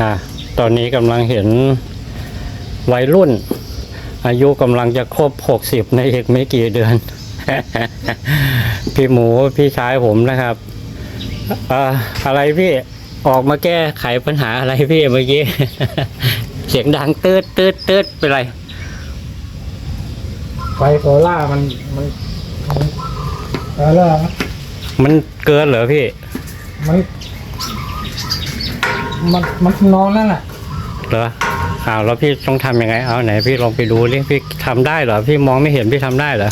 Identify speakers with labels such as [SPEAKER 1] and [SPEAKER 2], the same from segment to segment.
[SPEAKER 1] อะตอนนี้กำลังเห็นวัยรุ่น อายุกำลังจะครบหกสิบในอีกไม่กี่เดือน พี่หมูพี่ชายผมนะครับอ่าอะไรพี่ออกมาแก้ไขปัญหาอะไรพี่เมื่อกี้ เสียงดังตืดตืดตืดเป็นไร
[SPEAKER 2] ไฟโซล่ามันมันมันเออแล้ว
[SPEAKER 1] มันเกินเหรอพี่
[SPEAKER 2] มัน มันมันนอนนั่นแหละ
[SPEAKER 1] เหรออ้าวแล้วพี่ต้องทำยังไง เอาไหนพี่ลองไปดูดิพี่ทำได้เหรอ พี่มองไม่เห็นพี่ทำได้เหรอ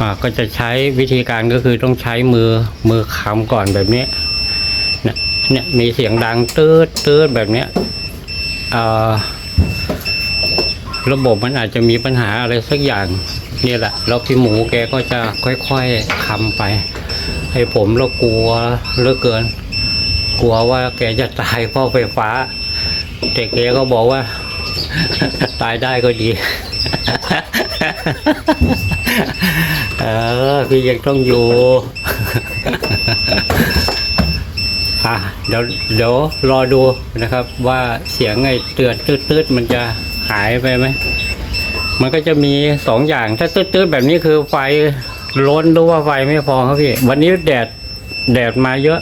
[SPEAKER 1] อ่าก็จะใช้วิธีการก็คือต้องใช้มือมือค้ำก่อนแบบนี้เนี่ยเนี่ยมีเสียงดังตืดตืดแบบเนี้ยอ่า ระบบมันอาจจะมีปัญหาอะไรสักอย่างนี่แหละแล้วพี่หมูแกก็จะค่อยๆคำไป ให้ผมเรากลัวเหลือเกิน กลัวว่าแกจะตายเพราะไฟฟ้า แต่แกก็บอกว่า ตายได้ก็ดี เออพี่ยังต้องอยู่อะเดี๋ยวเดี๋ยวรอดูนะครับ ว่าเสียงไอ้เตือนตืดๆมันจะ หายไปไหมมันก็จะมีสองอย่าง ถ้าตืดๆแบบนี้คือไฟล้นหรือว่าไฟไม่พอครับพี่วันนี้แดดแดดมาเยอะ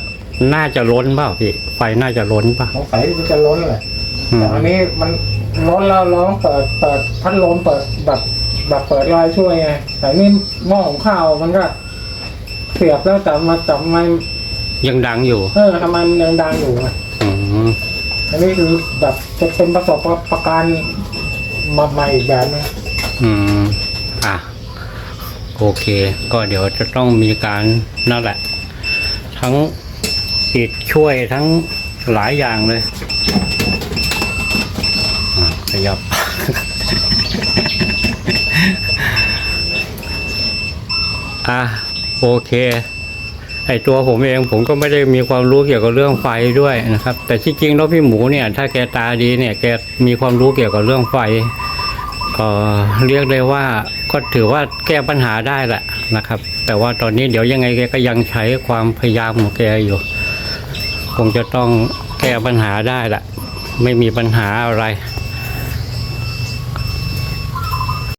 [SPEAKER 1] น่าจะล้นเปล่าพี่ไฟน่าจะล้นเปล่า
[SPEAKER 2] สงสัยมันจะล้นเลย
[SPEAKER 1] อืม
[SPEAKER 2] แต่อันนี้มันล้นแล้วร้องเปิดเปิดพัดลมเปิดแบบแบบเปิดรอยช่วยไงแต่นี่หม้อของข้าวมันก็เสียบแล้วแต่มาจับมัน
[SPEAKER 1] ยังดังอยู่
[SPEAKER 2] เออทำไมมันยังดังอยู่ไง
[SPEAKER 1] อืม
[SPEAKER 2] อันนี้คือแบบจะเป็นประสบการณ์ มาใหม่อีกแบบนึง
[SPEAKER 1] อืม อะ โอเค ก็เดี๋ยวจะต้องมีการนั่นแหละ ทั้งปิดช่วยทั้งหลายอย่างเลยอะขยับ อะ โอเค ไอตัวผมเองผมก็ไม่ได้มีความรู้เกี่ยวกับเรื่องไฟด้วยนะครับ แต่ที่จริงแล้วพี่หมูเนี่ย ถ้าแกตาดีเนี่ยแกมีความรู้เกี่ยวกับเรื่องไฟเออเรียกได้ว่าก็ถือว่าแก้ปัญหาได้แหละนะครับ แต่ว่าตอนนี้เดี๋ยวยังไงแกก็ยังใช้ความพยายามของแกอยู่ คงจะต้องแก้ปัญหาได้แหละไม่มีปัญหาอะไร